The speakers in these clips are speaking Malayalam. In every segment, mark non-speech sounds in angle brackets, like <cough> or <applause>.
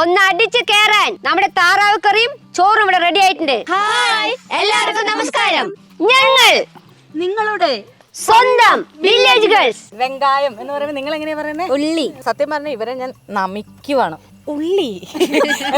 ഒന്ന് അടിച്ചു കേറാൻ നമ്മുടെ താറാവ് കറിയും ചോറും ഇവിടെ റെഡി ആയിട്ടുണ്ട്. ഹായ്. എല്ലാവർക്കും നമസ്കാരം. ഞങ്ങൾ നിങ്ങളുടെ സ്വന്തം വില്ലേജ് ഗേൾസ് വെങ്കായം എന്ന് പറയുമ്പോൾ നിങ്ങൾ എങ്ങനെയാ പറയുന്നത്? ഉള്ളി. സത്യം പറഞ്ഞ ഇവരെ ഞാൻ നമിക്കുവാണ്. ഉള്ളി.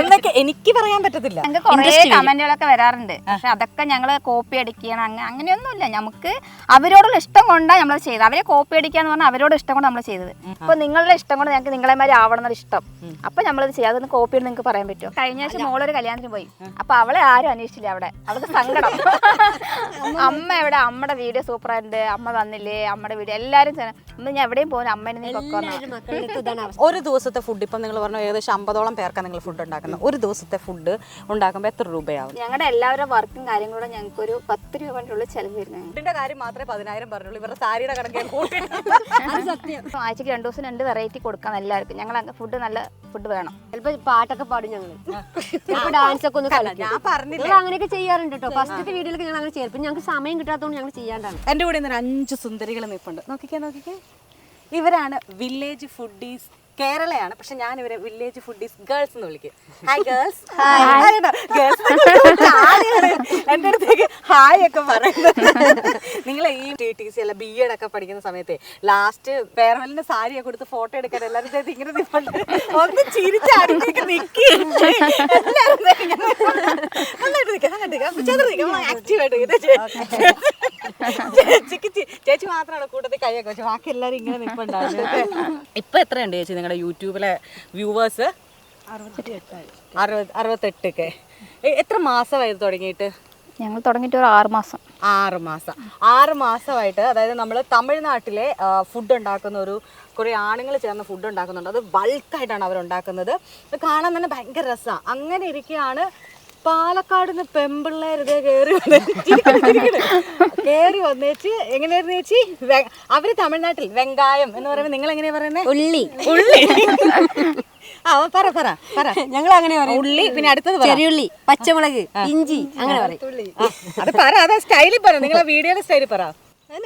എന്നൊക്കെ എനിക്ക് പറയാൻ പറ്റത്തില്ല. ഞങ്ങൾക്ക് കുറേ കമന്റുകളൊക്കെ വരാറുണ്ട്. പക്ഷെ അതൊക്കെ ഞങ്ങൾ കോപ്പി അടിക്കണം അങ്ങനെ അങ്ങനെയൊന്നുമില്ല. നമുക്ക് അവരോടുള്ള ഇഷ്ടം കൊണ്ടാണ് നമ്മൾ ചെയ്തത്. അവരെ കോപ്പി അടിക്കുക എന്ന് പറഞ്ഞാൽ അവരോട് ഇഷ്ടം കൊണ്ട് നമ്മൾ ചെയ്തത്. അപ്പൊ നിങ്ങളുടെ ഇഷ്ടം കൊണ്ട് ഞങ്ങൾക്ക് നിങ്ങളെമാതിരി ആവണം എന്നൊരു ഇഷ്ടം. അപ്പൊ നമ്മളത് ചെയ്യാം. അതൊന്ന് കോപ്പി ചെയ്ത് നിങ്ങൾക്ക് പറയാൻ പറ്റുമോ? കഴിഞ്ഞ ആഴ്ച മോളൊരു കല്യാണത്തിന് പോയി. അപ്പൊ അവളെ ആരും അന്വേഷിച്ചില്ല അവിടെ. അവൾക്ക് സങ്കടം. <laughs> അമ്മ എവിടെ? അമ്മയുടെ വീഡിയോ സൂപ്പർ ആയിട്ടുണ്ട്. അമ്മ വന്നില്ലേ? അമ്മയുടെ വീഡിയോ. എല്ലാരും ഇന്ന് ഞാൻ എവിടെയും പോകുന്നു അമ്മേനെ നീ പൊക്കോന്നാ ഒരു ദിവസത്തെ ഫുഡ് ഇപ്പം നിങ്ങൾ പറഞ്ഞു ഏകദേശം അമ്പതോളം പേർക്കാണ് നിങ്ങൾ ഫുഡ് ഉണ്ടാക്കുന്നത്. ഒരു ദിവസത്തെ ഫുഡ് ഉണ്ടാക്കുമ്പോൾ എത്ര രൂപയാവും? ഞങ്ങളുടെ എല്ലാവരുടെ വർക്കും കാര്യങ്ങളും ഞങ്ങൾക്ക് ഒരു പത്ത് രൂപ കൊണ്ടുള്ള ചെലവ് വരുന്നത് ഫുഡിന്റെ കാര്യം മാത്രമേ പതിനായിരം പറഞ്ഞുള്ളൂ. ഇവരുടെ സാരിയുടെ കണക്ക് സത്യം. ആഴ്ചക്ക് രണ്ടു ദിവസം രണ്ട് വെറൈറ്റി കൊടുക്കാം എല്ലാവർക്കും. ഞങ്ങൾ ഫുഡ് നല്ല ഫുഡ് വേണം. ചിലപ്പോ പാട്ടൊക്കെ പാടും ഞങ്ങൾ ഡാൻസ് ഒക്കെ ഒന്ന് കളിക്കും ഞാൻ പറഞ്ഞില്ല? അങ്ങനെയൊക്കെ ചെയ്യാറുണ്ട് കേട്ടോ ഫസ്റ്റത്തെ വീഡിയോയിലൊക്കെ ഞങ്ങൾ അങ്ങനെ ചേർപ്പ് ഞങ്ങൾക്ക് സമയം കിട്ടാത്തതുകൊണ്ട് ഞങ്ങൾ ചെയ്യാണ്ടാണ്. എന്റെ കൂടെ ഇന്നൊരു അഞ്ച് സുന്ദരികൾ നിൽപ്പുണ്ട് നോക്കിക്കേ നോക്കിക്കേ. ഇവരാണ് വില്ലേജ് ഫുഡീസ് കേരളയാണ്. പക്ഷെ ഞാൻ ഇവരെ വില്ലേജ് ഫുഡീസ് ഗേൾസ് എന്ന് വിളിക്കും. ഹായ് ഗേൾസ് ഗേൾസ് എന്റെ അടുത്തേക്ക് ഹായ് ഒക്കെ പറയുന്നത്? നിങ്ങൾ ഈ ടി ടി സി അല്ല ബി എഡ് ഒക്കെ പഠിക്കുന്ന സമയത്തെ ലാസ്റ്റ് ഫെയർവെല്ലിന്റെ സാരിയൊക്കെ കൊടുത്ത് ഫോട്ടോ എടുക്കാൻ എല്ലാവരും ഇങ്ങനെ നിൽപ്പുണ്ട് ഒന്ന് ചിരിച്ചാടിക്ക് അടുത്തേക്ക് നിൽക്കി എല്ലാവരും നന്നായിട്ട് ആക്റ്റീവായിട്ട് ചേച്ചിക്ക് ചേച്ചി മാത്രമാണ് കൂട്ടത്തിൽ കൈയൊക്കെ ബാക്കി എല്ലാവരും ഇങ്ങനെ നിൽപ്പുണ്ടായിരുന്നു ഇപ്പൊ എത്രയുണ്ട് ചേച്ചി നിങ്ങളുടെ യൂട്യൂബിലെ വ്യൂവേഴ്സ്? അറുപത് അറുപത്തെട്ടൊക്കെ എ- എത്ര മാസമായി ഇത് തുടങ്ങിയിട്ട്? ഞങ്ങൾ തുടങ്ങിയിട്ട് ഒരു ആറ് മാസം. ആറ് മാസം. ആറ് മാസമായിട്ട് അതായത് നമ്മൾ തമിഴ്നാട്ടിലെ ഫുഡ് ഉണ്ടാക്കുന്ന ഒരു കുറേ ആണുങ്ങൾ ചേർന്ന് ഫുഡ് ഉണ്ടാക്കുന്നുണ്ട്. അത് ബൾക്കായിട്ടാണ് അവരുണ്ടാക്കുന്നത്. അത് കാണാൻ തന്നെ ഭയങ്കര രസമാണ് അങ്ങനെ ഇരിക്കുകയാണ് പാലക്കാട് നിന്ന് പെമ്പിള്ളേർ കേറി കയറി കയറി വന്നേച്ച് എങ്ങനെയായിരുന്നു ചേച്ചി? അവർ തമിഴ്നാട്ടിൽ വെങ്കായം എന്ന് പറയുമ്പോൾ നിങ്ങൾ എങ്ങനെയാ പറയുന്നത് ഉള്ളി. ഉള്ളി. ആ പറ പറ പറ. ഞങ്ങൾ അങ്ങനെ പറയും. ഉള്ളി പിന്നെ അടുത്തത് ചെറിയുള്ളി പച്ചമുളക് ഇഞ്ചി അങ്ങനെ പറയും. അത് പറ അതാ സ്റ്റൈലിൽ പറ. നിങ്ങളെ വീഡിയോയുടെ സ്റ്റൈലിൽ പറ.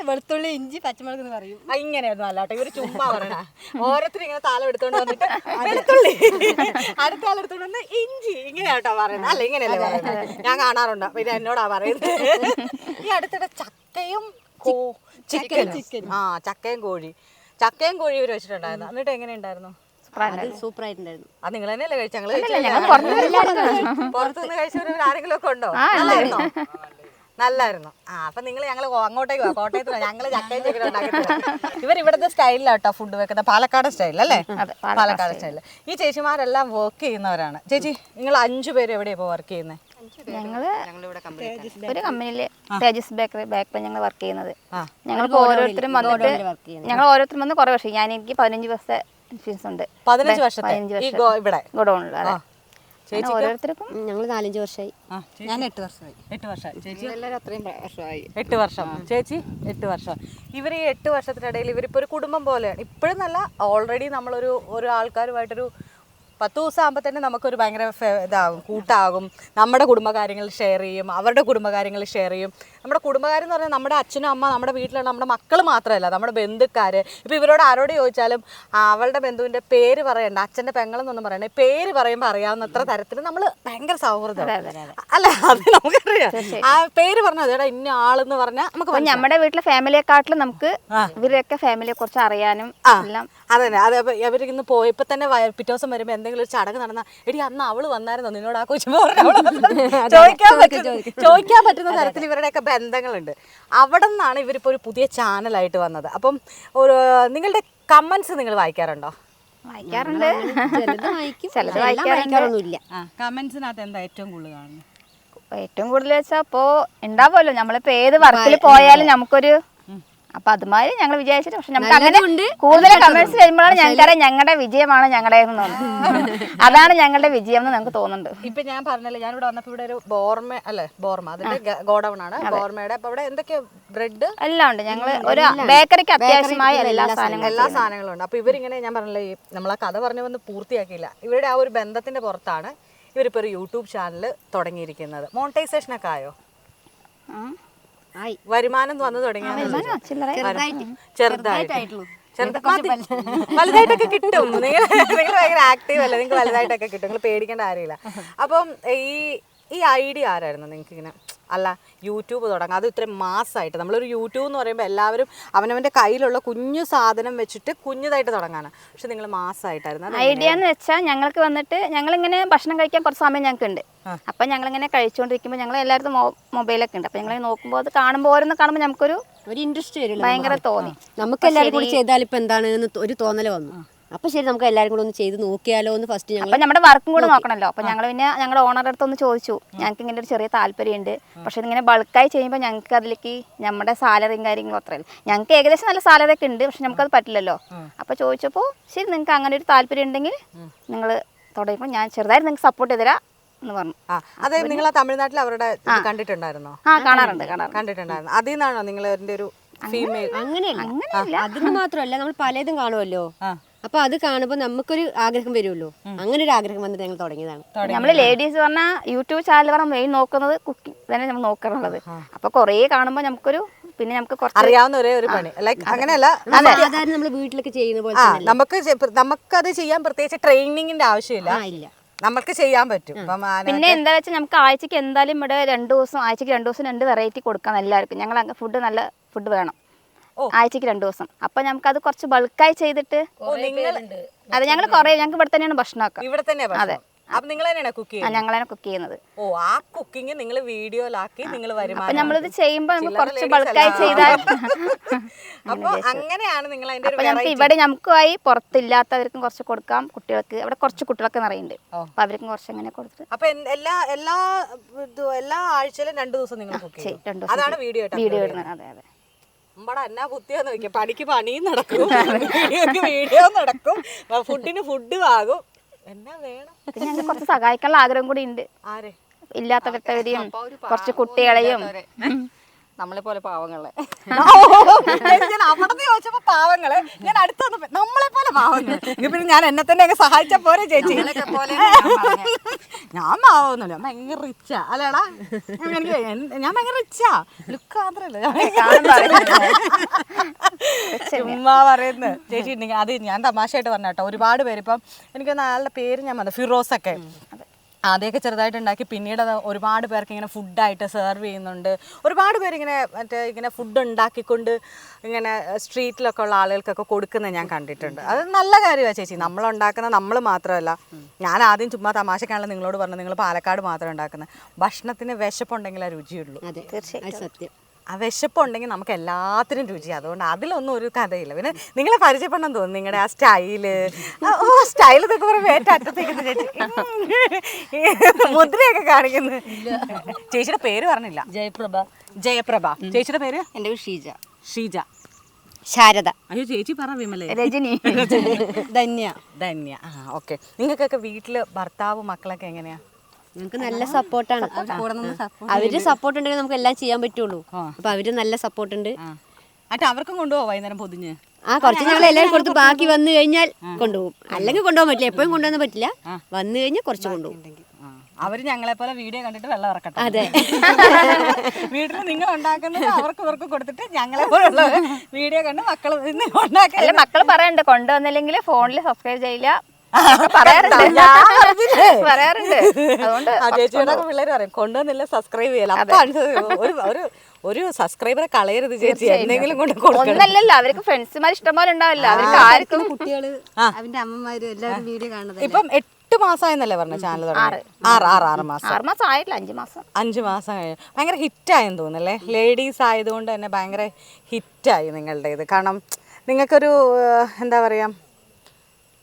വെളുത്തുള്ളി ഇഞ്ചി പച്ചമുളക് എന്ന് പറയും. ഇങ്ങനെയായിരുന്നു ഇങ്ങനെയൊന്നും അല്ലാട്ടോ ഇവർ ചുമ്മാ പറയണ <laughs> ഓരോരുത്തരും ഇങ്ങനെ താളം എടുത്തോണ്ട് വന്നിട്ട് <laughs> വെളുത്തുള്ളി. <laughs> അടുത്ത ആൾ എടുത്തോണ്ട് വന്ന് ഇഞ്ചി. ഇങ്ങനെയാട്ടോ പറയുന്നത്. അല്ല ഇങ്ങനെയല്ലേ പറയുന്നത്? ഞാൻ കാണാറുണ്ട്. പിന്നെ എന്നോടാ പറയുന്നത്? ഈ അടുത്തിടെ ചക്കയും ചിക്കൻ ചിക്കൻ ആ ചക്കയും കോഴി. ചക്കയും കോഴി ഇവർ വെച്ചിട്ടുണ്ടായിരുന്നു. എന്നിട്ട് എങ്ങനെ ഉണ്ടായിരുന്നു അത് സൂപ്പർ ആയിട്ടുണ്ടായിരുന്നു അത് നിങ്ങൾ തന്നെയല്ലേ കഴിച്ചു ഞങ്ങൾ പുറത്തുനിന്ന് കഴിച്ചവർ ആരെങ്കിലും ഒക്കെ ഉണ്ടോ. നല്ലായിരുന്നോ നല്ലായിരുന്നു. ആ അപ്പൊ നിങ്ങൾ ഞങ്ങൾ അങ്ങോട്ടേക്ക് പോവാം കോട്ടയത്ത് ഞങ്ങൾ ചക്കയും ചിക്കനും ഉണ്ടാക്കത്തില്ല. ഇവർ ഇവിടുത്തെ സ്റ്റൈലിലാട്ടോ ഫുഡ് വെക്കുന്നത്. പാലക്കാട് സ്റ്റൈൽ അല്ലേ? അതെ, പാലക്കാട് സ്റ്റൈൽ ഈ ചേച്ചിമാരെല്ലാം വർക്ക് ചെയ്യുന്നവരാണ്. ചേച്ചി നിങ്ങൾ അഞ്ചു പേര് എവിടെയാ ഇപ്പോൾ വർക്ക് ചെയ്യുന്നത് ഞങ്ങൾ ഒരു കമ്പനിയിൽ തേജസ് ബേക്കറി ബേക്കറി ഞങ്ങൾ വർക്ക് ചെയ്യുന്നത്. ഞങ്ങൾക്ക് ഓരോരുത്തരും വന്നിട്ട്. ഞങ്ങൾ ഓരോരുത്തരും വന്ന് കുറെ വർഷം. ഞാൻ എനിക്ക് പതിനഞ്ച് വർഷത്തെ എക്സ്പീരിയൻസ് ഉണ്ട്. പതിനഞ്ച് വർഷത്തെ? ഗോഡൗണിൽ അതെ. ഓരോരുത്തർക്കും ഞങ്ങൾ നാലഞ്ച് വർഷമായി ഞാൻ എട്ട് വർഷമായി. എട്ട് വർഷം ചേച്ചി? എല്ലാവരും അത്രയും വർഷമായി. എട്ട് വർഷം. ചേച്ചി? എട്ട് വർഷം. ഇവർ ഈ എട്ട് വർഷത്തിനിടയിൽ ഇവരിപ്പോൾ ഒരു കുടുംബം പോലെയാണ്. ഇപ്പോഴും നല്ല ഓൾറെഡി നമ്മളൊരു ഒരു ആൾക്കാരുമായിട്ടൊരു പത്ത് ദിവസം ആകുമ്പോൾ തന്നെ നമുക്കൊരു ഭയങ്കര ഇതാകും കൂട്ടാകും. നമ്മുടെ കുടുംബകാര്യങ്ങൾ ഷെയർ ചെയ്യും അവരുടെ കുടുംബകാര്യങ്ങൾ ഷെയർ ചെയ്യും. നമ്മുടെ കുടുംബകാര്യം എന്ന് പറഞ്ഞാൽ നമ്മുടെ അച്ഛനും അമ്മ നമ്മുടെ വീട്ടിലുള്ള നമ്മുടെ മക്കൾ മാത്രമല്ല നമ്മുടെ ബന്ധുക്കാർ ഇപ്പോൾ ഇവരോട് ആരോട് ചോദിച്ചാലും അവളുടെ ബന്ധുവിന്റെ പേര് പറയണ്ട അച്ഛന്റെ പെങ്ങളെന്നൊന്നും പറയണ്ട. പേര് പറയുമ്പോൾ അറിയാവുന്നത്ര തരത്തിൽ നമ്മൾ ഭയങ്കര സൗഹൃദം. അല്ല അത് നമുക്കറിയാം. ആ പേര് പറഞ്ഞാൽ അതേടാ ഇന്ന ആളെന്ന് പറഞ്ഞാൽ നമുക്ക് നമ്മുടെ വീട്ടിലെ ഫാമിലിയെക്കാട്ടിലും നമുക്ക് ഇവരെയൊക്കെ ഫാമിലിയെ കുറിച്ച് അറിയാനും എല്ലാം. അതെ അതെ അതെ ഇന്ന് പോയപ്പോൾ തന്നെ പിറ്റേ ദിവസം വരുമ്പോൾ എന്തെങ്കിലും ഒരു ചടങ്ങ് നടന്നാൽ എടി അന്ന് അവൾ വന്നായിരുന്നോ? നിന്നോട് ആ കൊച്ചു <laughs> ചോദിക്കാൻ ചോദിക്കാൻ പറ്റുന്ന തരത്തിൽ ഇവരുടെയൊക്കെ ബന്ധങ്ങളുണ്ട്. അവിടെ നിന്നാണ് ഇവരിപ്പോൾ ഒരു പുതിയ ചാനലായിട്ട് വന്നത്. അപ്പം ഒരു നിങ്ങളുടെ കമൻസ് നിങ്ങൾ വായിക്കാറുണ്ടോ? വായിക്കാറുണ്ട്. ചിലത്. വായിക്കാറൊന്നുമില്ല. കമന്റ്സിനകത്ത് എന്താ ഏറ്റവും കൂടുതൽ കാണുന്നത്? ഏറ്റവും കൂടുതൽ വെച്ചാൽ അപ്പോ ഉണ്ടാവുമല്ലോ. നമ്മളിപ്പോ ഏത് വർക്കിൽ പോയാലും നമുക്കൊരു അപ്പൊ അതുമാതിരി ഞങ്ങൾ വിചാരിച്ചിട്ട് പക്ഷെ നമുക്ക് അങ്ങനെ കൂടുതൽ കമന്റ്സ് വരുമ്പോഴാണ് ഞങ്ങൾക്കറിയാം ഞങ്ങളുടെ വിജയമാണ് ഞങ്ങളുടെ അതാണ് ഞങ്ങളുടെ വിജയം എന്ന് നമുക്ക് തോന്നുന്നുണ്ട്. ഇപ്പൊ ഞാൻ പറഞ്ഞല്ലോ ഞാൻ ഇവിടെ വന്നപ്പോ ഇവിടെ ഒരു ബോർമ അല്ലെ ബോർമ അതിന്റെ ഗോഡൌൺ ആണ് ബോർമയുടെ അപ്പൊ ഇവിടെ എന്തൊക്കെ ബ്രെഡ്? എല്ലാം ഉണ്ട്. ഞങ്ങൾ ഒരു ബേക്കറിക്ക് അത്യാവശ്യമായ എല്ലാ സാധനങ്ങളും എല്ലാ സാധനങ്ങളും ഉണ്ട്. അപ്പൊ ഇവരിങ്ങനെ ഞാൻ പറഞ്ഞല്ലോ ഈ നമ്മളാ കഥ പറഞ്ഞു വന്ന് പൂർത്തിയാക്കിയില്ല. ഇവരുടെ ആ ഒരു ബന്ധത്തിന്റെ പുറത്താണ് ഇവരിപ്പോ ഒരു യൂട്യൂബ് ചാനൽ തുടങ്ങിയിരിക്കുന്നത്. മോണിറ്റൈസേഷൻ ഒക്കെ ആയി വരുമാനം വന്നു ചില്ലറ ചെറുതായിട്ട്. വലുതായിട്ടൊക്കെ കിട്ടും. നിങ്ങൾ നിങ്ങൾ ഭയങ്കര ആക്റ്റീവ് അല്ല? നിങ്ങൾക്ക് വലുതായിട്ടൊക്കെ കിട്ടും. നിങ്ങൾ പേടിക്കേണ്ട കാര്യമില്ല. അപ്പം ഈ ഈ ഐഡിയ ആരായിരുന്നു നിങ്ങൾക്ക് ഇങ്ങനെ അല്ല യൂട്യൂബ് തുടങ്ങാം. അത് ഇത്രയും മാസമായിട്ട് നമ്മളൊരു യൂട്യൂബ് എന്ന് പറയുമ്പോൾ എല്ലാവരും അവനവന്റെ കയ്യിലുള്ള കുഞ്ഞു സാധനം വെച്ചിട്ട് കുഞ്ഞതായിട്ട് തുടങ്ങാനാണ് പക്ഷെ നിങ്ങൾ മാസമായിട്ടായിരുന്നു ഐഡിയ എന്ന് വെച്ചാൽ ഞങ്ങൾക്ക് വന്നിട്ട് ഞങ്ങളിങ്ങനെ ഭക്ഷണം കഴിക്കാൻ കുറച്ച് സമയം ഞങ്ങൾക്ക് ഉണ്ട്. അപ്പം ഞങ്ങളിങ്ങനെ കഴിച്ചുകൊണ്ടിരിക്കുമ്പോൾ ഞങ്ങൾ എല്ലായിടത്തും മൊബൈലൊക്കെ ഉണ്ട്. അപ്പം ഞങ്ങൾ നോക്കുമ്പോൾ അത് കാണുമ്പോൾ ഓരോന്ന് കാണുമ്പോൾ നമുക്കൊരു ഒരു ഇൻട്രസ്റ്റ് വരില്ല ഭയങ്കര തോന്നി. നമുക്ക് എല്ലാവരും കൂടി ചെയ്താൽ ഇപ്പൊ എന്താണ് ഒരു തോന്നൽ വന്നു. അപ്പൊ ശരി നമുക്ക് എല്ലാവരും കൂടെ ഒന്ന് ചെയ്ത് നോക്കിയാലോ എന്ന് ഫസ്റ്റ് ഞങ്ങൾ അപ്പൊ നമ്മുടെ വർക്കും കൂടെ നോക്കണല്ലോ. അപ്പൊ ഞങ്ങൾ പിന്നെ ഞങ്ങളുടെ ഓണറുടെ അടുത്ത് ഒന്ന് ചോദിച്ചു. ഞങ്ങൾക്ക് ഇങ്ങനെ ഒരു ചെറിയ താല്പര്യമുണ്ട് പക്ഷെ ഇങ്ങനെ ബൾക്കായി ചെയ്യുമ്പോൾ ഞങ്ങൾക്ക് അതിലേക്ക് നമ്മുടെ സാലറിയും കാര്യങ്ങളും അത്രയല്ല ഞങ്ങൾക്ക് ഏകദേശം നല്ല സാലറി ഒക്കെ ഉണ്ട് പക്ഷെ നമുക്കത് പറ്റില്ലല്ലോ. അപ്പൊ ചോദിച്ചപ്പോൾ ശരി നിങ്ങൾക്ക് അങ്ങനെ ഒരു താല്പര്യം ഉണ്ടെങ്കിൽ നിങ്ങൾ തുടങ്ങിയപ്പോൾ ഞാൻ ചെറുതായിട്ട് നിങ്ങൾക്ക് സപ്പോർട്ട് ചെയ്തുതരാം എന്ന് പറഞ്ഞു. ആ. അതെ നിങ്ങൾ തമിഴ്നാട്ടിൽ അവരുടെ കണ്ടിട്ടുണ്ടായിരുന്നോ? ആ കാണാറുണ്ട് കണ്ടിട്ടുണ്ടായിരുന്നു. അതിൽ നിന്നാണോ നിങ്ങൾ ഒരു ഫീമെയിൽ അങ്ങനെയല്ല. അതിന് മാത്രമല്ല നമ്മൾ പലതും കാണുമല്ലോ ആ. അപ്പൊ അത് കാണുമ്പോൾ നമുക്കൊരു ആഗ്രഹം വരുമല്ലോ. അങ്ങനെ ഒരു ആഗ്രഹം വന്നിട്ട് ഞങ്ങൾ തുടങ്ങിയതാണ്. നമ്മൾ ലേഡീസ് പറഞ്ഞാൽ യൂട്യൂബ് ചാനൽ പറഞ്ഞാൽ മെയിൻ നോക്കുന്നത് കുക്കിംഗ് തന്നെ നമ്മൾ നോക്കാറുള്ളത്. അപ്പൊ കുറേ കാണുമ്പോൾ നമുക്കൊരു പിന്നെ നമുക്ക് കുറച്ച് അറിയാവുന്ന ഒരേ ഒരു പണി. ലൈക്ക് അങ്ങനെയല്ല നമ്മൾ വീട്ടിലൊക്കെ ചെയ്യുന്ന പോലെ നമുക്ക് നമുക്കത് ചെയ്യാൻ പ്രത്യേകിച്ച് ട്രെയിനിങ്ങിന്റെ ആവശ്യമില്ല. ഇല്ല. നമുക്ക് ചെയ്യാൻ പറ്റും. പിന്നെ എന്താ വെച്ചാൽ നമുക്ക് ആഴ്ചക്ക് എന്തായാലും ഇവിടെ രണ്ടു ദിവസം ആഴ്ചക്ക് രണ്ടു ദിവസം രണ്ട് വെറൈറ്റി കൊടുക്കാം എല്ലാവർക്കും. ഞങ്ങൾ ഫുഡ് നല്ല ഫുഡ് വേണം. ആഴ്ചക്ക് രണ്ടു ദിവസം. അപ്പൊ നമുക്ക് അത് കുറച്ച് ബൾക്കായി ചെയ്തിട്ട് അതെ ഞങ്ങൾ കൊറേ ഞങ്ങൾക്ക് ഇവിടെ തന്നെയാണ് ഭക്ഷണമൊക്കെ. ഇവിടെ തന്നെ അതെ. നിങ്ങൾ തന്നെയാണ് കുക്ക് ചെയ്യുന്നത്? ഞങ്ങളാണ് കുക്ക് ചെയ്യുന്നത്. ഓ ആ കുക്കിംഗ് നിങ്ങൾ വീഡിയോയിലാക്കി നിങ്ങൾ അപ്പൊ വരുമാനം നമ്മളിത് ചെയ്യുമ്പോൾ നമുക്ക് കുറച്ച് ബൾക്കായി ചെയ്താൽ <laughs> അപ്പൊ അങ്ങനെയാണ് നിങ്ങൾ അതിന്റെ നമുക്ക്. ഇവിടെ നമുക്കുമായി പുറത്തില്ലാത്തവർക്കും കുറച്ച് കൊടുക്കാം. കുട്ടികൾക്ക് അവിടെ കുറച്ച് കുട്ടികളൊക്കെ നിറയുന്നുണ്ട്. അപ്പൊ അവർക്കും കുറച്ച് അങ്ങനെ കൊടുത്തിട്ട് അപ്പൊ എല്ലാ എല്ലാ ഇത് എല്ലാ ആഴ്ചയിലും രണ്ടു ദിവസം നിങ്ങൾ കുക്ക് ചെയ്യും. അതാണ് വീഡിയോ വീഡിയോ ഇടുന്നത്. അതെ അതെ. നമ്മടെ എന്നാ ബുദ്ധിയാന്ന് നോക്കിയാ പണിക്ക് പണിയും നടക്കും. വീഡിയോക്ക് വീഡിയോ നടക്കും. ഫുഡിന് ഫുഡ് ആകും എന്നാ വേണം? പിന്നെ ഞങ്ങൾക്ക് കുറച്ച് സഹായിക്കാനുള്ള ആഗ്രഹം കൂടി ഉണ്ട്. ആരെ? ഇല്ലാത്തവരെയും കുറച്ച് കുട്ടികളെയും. നമ്മളെ പോലെ പാവങ്ങളെ. ഞാൻ അവിടെ ചോദിച്ചപ്പോ പാവങ്ങളെ. ഞാൻ അടുത്ത വന്നപ്പോ നമ്മളെ പോലെ പാവങ്ങൾ പിന്നെ ഞാൻ എന്നെ തന്നെ അങ്ങ് സഹായിച്ച പോലെ ചേച്ചി. ഞാൻ പാവൊന്നുമില്ല. ഞാൻ ഭയങ്കര റിച്ചാ അല്ലേടാ? എനിക്ക് ഞാൻ ഭയങ്കര റിച്ചാ ലുക്ക് മാത്രല്ല ചുമ്മാ പറയുന്നത് ചേച്ചി ഉണ്ടെങ്കിൽ അത് ഞാൻ തമാശയായിട്ട് പറഞ്ഞ കേട്ടോ. ഒരുപാട് പേര് ഇപ്പം എനിക്ക് നല്ല പേര് ഞാൻ പറഞ്ഞു. ഫിറോസ് ഒക്കെ ആദ്യമൊക്കെ ചെറുതായിട്ട് ഉണ്ടാക്കി പിന്നീട് അത് ഒരുപാട് പേർക്ക് ഇങ്ങനെ ഫുഡായിട്ട് സെർവ് ചെയ്യുന്നുണ്ട്. ഒരുപാട് പേരിങ്ങനെ മറ്റേ ഇങ്ങനെ ഫുഡ് ഉണ്ടാക്കിക്കൊണ്ട് ഇങ്ങനെ സ്ട്രീറ്റിലൊക്കെ ഉള്ള ആളുകൾക്കൊക്കെ കൊടുക്കുന്നത് ഞാൻ കണ്ടിട്ടുണ്ട്. അത് നല്ല കാര്യമാണ് ചേച്ചി. നമ്മൾ ഉണ്ടാക്കുന്ന നമ്മൾ മാത്രമല്ല. ഞാൻ ആദ്യം ചുമ്മാ തമാശക്കാണല്ലോ നിങ്ങളോട് പറഞ്ഞത്. നിങ്ങൾ പാലക്കാട് മാത്രം ഉണ്ടാക്കുന്നത്. ഭക്ഷണത്തിന് വിശപ്പുണ്ടെങ്കിൽ ആ രുചിയുള്ളൂ. അതെ തീർച്ചയായും സത്യം. ആ വിശപ്പുണ്ടെങ്കിൽ നമുക്ക് എല്ലാത്തിനും രുചി. അതുകൊണ്ട് അതിലൊന്നും ഒരു കഥയില്ല. പിന്നെ നിങ്ങളെ പരിചയപ്പെടണം തോന്നുന്നു. നിങ്ങളുടെ ആ സ്റ്റൈൽ. ഓ സ്റ്റൈൽ എന്നൊക്കെ പറയുമ്പോൾ ഏറ്റവും അറ്റത്തേക്ക് ചേച്ചി മുദ്രയൊക്കെ കാണിക്കുന്നു. ചേച്ചിയുടെ പേര് പറഞ്ഞില്ല. ജയപ്രഭ. ജയപ്രഭ. ചേച്ചിയുടെ പേര്? എന്റെ പേര് ഷീജ. ഷീജ. ശാരദ. അയ്യോ ചേച്ചി പറ വിമലേ. രജനി. ധന്യ. ധന്യ. ആ ഓക്കെ. നിങ്ങൾക്കൊക്കെ വീട്ടിൽ ഭർത്താവ് മക്കളൊക്കെ എങ്ങനെയാ? ഞങ്ങൾക്ക് നല്ല സപ്പോർട്ടാണ് അവർ സപ്പോർട്ട് ഉണ്ടെങ്കിൽ നമുക്ക് എല്ലാം ചെയ്യാൻ പറ്റുള്ളൂ. അപ്പൊ അവർ നല്ല സപ്പോർട്ട് ഉണ്ട്. അവർക്കും കൊണ്ടുപോകാം വൈകുന്നേരം പൊതിഞ്ഞ്? ആ കുറച്ച് ഞങ്ങൾ എല്ലാവരും കൊടുത്ത് ബാക്കി വന്നു കഴിഞ്ഞാൽ കൊണ്ടുപോകും. അല്ലെങ്കിൽ കൊണ്ടുപോകാൻ പറ്റില്ല. എപ്പോഴും കൊണ്ടുപോകാൻ പറ്റില്ല. വന്നു കഴിഞ്ഞാൽ കുറച്ച് കൊണ്ടുപോകും. അവർ ഞങ്ങളെ പോലെ വീഡിയോ കണ്ടിട്ട് വെള്ളം ഇറക്കട്ടെ. അതെ. വീട്ടിൽ നിങ്ങൾ ഉണ്ടാക്കുന്നത് അവർക്ക് ഇവർക്ക് കൊടുത്തിട്ട് ഞങ്ങളെ പോലുള്ള വീഡിയോ കണ്ട് മക്കൾ മക്കൾ പറയണ്ട് കൊണ്ടുവന്നില്ലെങ്കിൽ ഫോണിൽ സബ്സ്ക്രൈബ് ചെയ്യില്ല. പറയാറുണ്ട്? പറയാറുണ്ട്. അതുകൊണ്ട് ആ ചേച്ചിയുടെ പിള്ളേർ പറയും. കൊണ്ടുവന്നില്ല സബ്സ്ക്രൈബ് ചെയ്യല അപ്പൊ ഒരു ഒരു ഒരു സബ്സ്ക്രൈബറെ കളയരുത് ചേച്ചി. എന്തെങ്കിലും കൊണ്ട് ഒന്നല്ലല്ലോ അവർക്ക് ഫ്രണ്ട്സുമാർ ഇഷ്ടംപോലെ ഉണ്ടാവില്ല. അവർക്ക് ആർക്കും കുട്ടികൾ അവന്റെ അമ്മമാരും എല്ലാവരും വീഡിയോ കാണുന്നത് ഇപ്പം എട്ട് മാസമായെന്നല്ലേ പറഞ്ഞ ചാനൽ ആറ്. ആറ് ആറ് മാസം. ആറ് മാസം ആയിട്ടില്ല അഞ്ച് മാസം. അഞ്ച് മാസം കഴിഞ്ഞു. ഭയങ്കര ഹിറ്റായെന്ന് തോന്നുന്നല്ലേ? ലേഡീസ് ആയതുകൊണ്ട് തന്നെ ഭയങ്കര ഹിറ്റായി നിങ്ങളുടെ ഇത്. കാരണം നിങ്ങൾക്കൊരു എന്താ പറയുക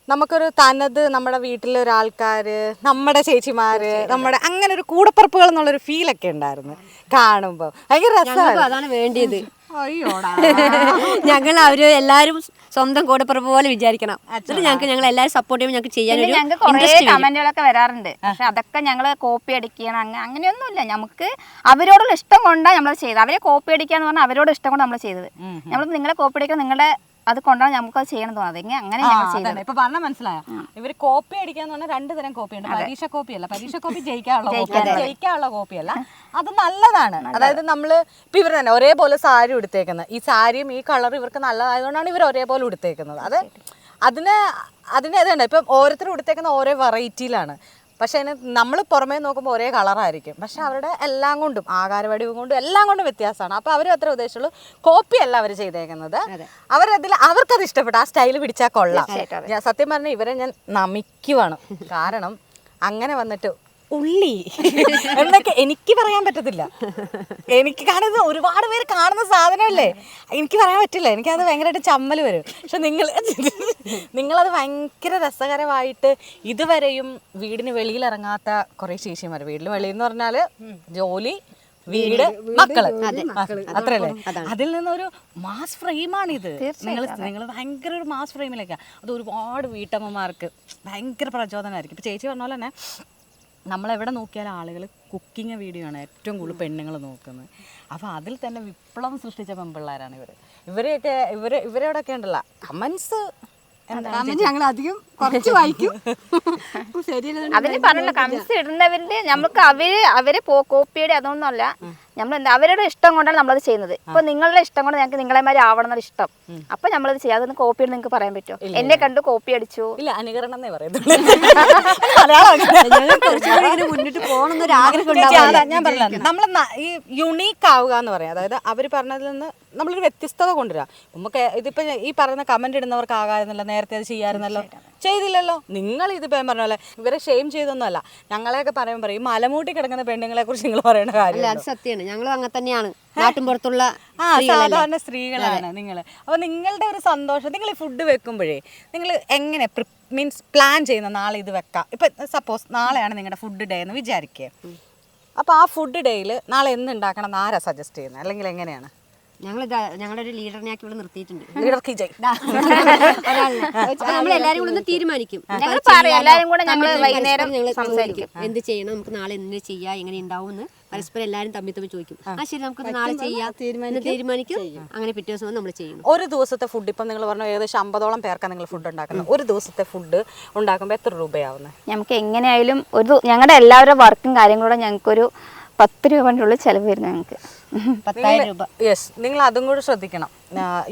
നമുക്കൊരു തനത് നമ്മുടെ വീട്ടിലെ ഒരാൾക്കാർ നമ്മുടെ ചേച്ചിമാര് നമ്മുടെ അങ്ങനെ ഒരു കൂടപ്പറപ്പുകൾ എന്നുള്ളൊരു ഫീലൊക്കെ ഉണ്ടായിരുന്നു കാണുമ്പോൾ ഭയങ്കര രസമാണ് അതാണ് വേണ്ടിയത്. അയ്യോടാ. <laughs> ഞങ്ങൾ അവർ എല്ലാരും സ്വന്തം കൂടപ്പുറപ്പ് പോലെ വിചാരിക്കണം. എന്നിട്ട് ഞങ്ങൾക്ക് ഞങ്ങൾ എല്ലാവരും സപ്പോർട്ട് ചെയ്യുമ്പോൾ ഞങ്ങൾക്ക് ചെയ്യാൻ ചെയ്യാനൊരു ഞങ്ങൾക്ക് കുറേ കമന്റുകളൊക്കെ വരാറുണ്ട്. പക്ഷെ അതൊക്കെ ഞങ്ങൾ കോപ്പി അടിക്കണം അങ്ങനെ അങ്ങനെയൊന്നുമില്ല. നമുക്ക് അവരോടുള്ള ഇഷ്ടം കൊണ്ടാണ് നമ്മൾ ചെയ്തത്. അവരെ കോപ്പി അടിക്കാന്ന് പറഞ്ഞാൽ അവരോട് ഇഷ്ടം കൊണ്ട് നമ്മൾ ചെയ്തത്. നമ്മൾ നിങ്ങളെ കോപ്പി അടിക്കാൻ നിങ്ങളുടെ അത് കൊണ്ടാണ് നമുക്ക് അത് ചെയ്യണം തോന്നുന്നത് അങ്ങനെ ഞങ്ങൾ. ചെയ്തത്. ഇപ്പൊ പറഞ്ഞ മനസ്സിലായോ? ഇവർ കോപ്പി അടിക്കാന്ന് പറഞ്ഞാൽ രണ്ട് തരം കോപ്പി ഉണ്ട്. പരീക്ഷ കോപ്പി അല്ല. പരീക്ഷ കോപ്പി ജയിക്കാനുള്ള കോപ്പി ജയിക്കാനുള്ള കോപ്പി അല്ല. അത് നല്ലതാണ്. അതായത് നമ്മൾ ഇപ്പൊ ഇവർ തന്നെ ഒരേപോലെ സാരി ഉടുത്തേക്കുന്നത്. ഈ സാരിയും ഈ കളറും ഇവർക്ക് നല്ലതായതുകൊണ്ടാണ് ഇവർ ഒരേപോലെ ഉടുത്തേക്കുന്നത്. അത് അതിന് അതിന് അതുണ്ട് ഇപ്പം ഓരോരുത്തരും ഉടുത്തേക്കുന്ന ഓരോ വെറൈറ്റിയിലാണ് പക്ഷെ അതിന് നമ്മൾ പുറമേ നോക്കുമ്പോൾ ഒരേ കളറായിരിക്കും. പക്ഷെ അവരുടെ എല്ലാം കൊണ്ടും ആകാരവടിവും കൊണ്ടും എല്ലാം കൊണ്ടും വ്യത്യാസമാണ്. അപ്പോൾ അവർ അത്ര ഉദ്ദേശമുള്ളൂ കോപ്പി അല്ല അവർ ചെയ്തേക്കുന്നത് അവരതിൽ അവർക്കത് ഇഷ്ടപ്പെട്ടു. ആ സ്റ്റൈൽ പിടിച്ചാൽ കൊള്ളാം. ഞാൻ സത്യം പറഞ്ഞാൽ ഇവരെ ഞാൻ നമിക്കുവാണ്. കാരണം അങ്ങനെ വന്നിട്ട് ഉള്ളി. എന്നൊക്കെ എനിക്ക് പറയാൻ പറ്റത്തില്ല. എനിക്ക് കാണുന്നത് ഒരുപാട് പേര് കാണുന്ന സാധനമല്ലേ? എനിക്ക് പറയാൻ പറ്റില്ല. എനിക്കത് ഭയങ്കരമായിട്ട് ചമ്മൽ വരും. പക്ഷെ നിങ്ങൾ <laughs> നിങ്ങളത് ഭയങ്കര രസകരമായിട്ട് ഇതുവരെയും വീടിന് വെളിയിൽ ഇറങ്ങാത്ത കുറേ ശേഷിമാർ വീടിന് വെളിയിൽ എന്ന് പറഞ്ഞാൽ ജോലി വീട് മക്കൾ. അത്രല്ലേ അതിൽ നിന്നൊരു മാസ് ഫ്രെയിമാണ് ഇത് നിങ്ങൾ നിങ്ങൾ ഭയങ്കര ഒരു മാസ് ഫ്രെയിമിലേക്കാണ് അത് ഒരുപാട് വീട്ടമ്മമാർക്ക് ഭയങ്കര പ്രചോദനമായിരിക്കും. ഇപ്പൊ ചേച്ചി പറഞ്ഞ പോലെ തന്നെ നമ്മളെവിടെ നോക്കിയാലും ആളുകൾ കുക്കിംഗ് വീഡിയോ ആണ് ഏറ്റവും കൂടുതൽ പെണ്ണുങ്ങൾ നോക്കുന്നത്. അപ്പോൾ അതിൽ തന്നെ വിപ്ലവം സൃഷ്ടിച്ച പെൺപിള്ളേരാണ് ഇവർ ഇവരെയൊക്കെ ഇവർ ഇവരോടൊക്കെ ഉണ്ടല്ല. കമൻസ് ഞങ്ങൾ അധികം കുറച്ച് വായിക്കും. അതിന് പറഞ്ഞല്ലോ കമൻസ് ഇടുന്നവരുടെ നമുക്ക് അവർ അവരെ കോപ്പിയുടെ അതൊന്നുമല്ല. നമ്മൾ എന്താ അവരുടെ ഇഷ്ടം കൊണ്ടാണ് നമ്മളത് ചെയ്യുന്നത്. ഇപ്പൊ നിങ്ങളുടെ ഇഷ്ടം കൊണ്ട് ഞങ്ങൾക്ക് നിങ്ങളെ മാതിരി ആവണം എന്നൊരു ഇഷ്ടം അപ്പൊ നമ്മളത് ചെയ്യാം. അതൊന്ന് കോപ്പി നിങ്ങൾക്ക് പറയാൻ പറ്റുമോ? എന്നെ കണ്ടു കോപ്പി അടിച്ചു. ഇല്ല അനുകരണം എന്നേ മുന്നിട്ട് പോകണം എന്നൊരു ആഗ്രഹം ചേച്ചി, ഞാൻ പറഞ്ഞത്. നമ്മൾ ഈ യുണീക്ക് ആവുക എന്ന് പറയാം. അതായത് അവർ പറഞ്ഞതിൽ നിന്ന് നമ്മളൊരു വ്യത്യസ്തത കൊണ്ടുവരാം. നമുക്ക് ഇതിപ്പോ ഈ പറയുന്ന കമന്റ് ഇടുന്നവർക്ക് ആകാതെന്നല്ല നേരത്തെ അത് ചെയ്യാറുന്നല്ലോ ചെയ്തില്ലല്ലോ. നിങ്ങൾ ഇതിപ്പോ ഞാൻ പറഞ്ഞ പോലെ ഇവരെ ഷെയിം ചെയ്തൊന്നുമല്ല. ഞങ്ങളെയൊക്കെ പറയുമ്പോൾ പറയും ഈ മലമൂട്ടി കിടക്കുന്ന പെണ്ണുങ്ങളെ കുറിച്ച് നിങ്ങൾ പറയേണ്ട അല്ല കാര്യം അത് സത്യമാണ് ഞങ്ങളും അങ്ങനെ തന്നെയാണ്. നാട്ടിൻ പുറത്തുള്ള ആ സാധാരണ സ്ത്രീകളാണ് നിങ്ങൾ അപ്പോൾ നിങ്ങളുടെ ഒരു സന്തോഷം നിങ്ങൾ ഈ ഫുഡ് വെക്കുമ്പോഴേ നിങ്ങൾ എങ്ങനെ മീൻസ് പ്ലാൻ ചെയ്യുന്ന നാളെ ഇത് വെക്കാം? ഇപ്പൊ സപ്പോസ് നാളെയാണ് നിങ്ങളുടെ ഫുഡ് ഡേ എന്ന് വിചാരിക്കുക അപ്പോൾ ആ ഫുഡ് ഡേയിൽ നാളെ എന്ത് ഉണ്ടാക്കണം എന്ന് ആരാ സജസ്റ്റ് ചെയ്യുന്നത് അല്ലെങ്കിൽ എങ്ങനെയാണ്? ഞങ്ങൾ ഞങ്ങളുടെ ഒരു ലീഡറിനെ ആക്കി ഇവിടെ നിർത്തിയിട്ടുണ്ട്. <laughs> നമ്മൾ എല്ലാരും കൂടെ ഒന്ന് തീരുമാനിക്കും. ഞങ്ങൾ പറയും എല്ലാരും കൂടെ ഞങ്ങൾ വൈകുന്നേരം സംസാരിക്കും. എന്ത് ചെയ്യണം? നമുക്ക് നാളെ എന്ത് ചെയ്യാം? എങ്ങനെ ഉണ്ടാവും എന്ന് പരസ്പരം എല്ലാരും തമ്മിൽ തമ്മിൽ ചോദിക്കും. ആ. ശരി നമുക്ക് നാളെ ചെയ്യാം. തീരുമാനിക്കും. അങ്ങനെ പിറ്റേ ദിവസം നമ്മൾ ചെയ്യും ഒരു ദിവസത്തെ ഫുഡ് ഇപ്പം നിങ്ങൾ പറഞ്ഞു ഏകദേശം അമ്പതോളം പേർക്കാണ് നിങ്ങൾ ഫുഡ് ഉണ്ടാക്കുന്നത്. ഒരു ദിവസത്തെ ഫുഡ് ഉണ്ടാക്കുമ്പോൾ എത്ര രൂപയാവുന്നത് ഞങ്ങൾക്ക് എങ്ങനെയായാലും ഒരു ഞങ്ങളുടെ എല്ലാവരുടെ വർക്കും കാര്യങ്ങളും ഞങ്ങൾക്കൊരു പത്ത് രൂപന്റെ ഉള്ളിൽ ചിലവ് വരുന്നത് ഞങ്ങൾക്ക് പത്തായിരം രൂപ. യെസ് നിങ്ങൾ അതും കൂടി ശ്രദ്ധിക്കണം.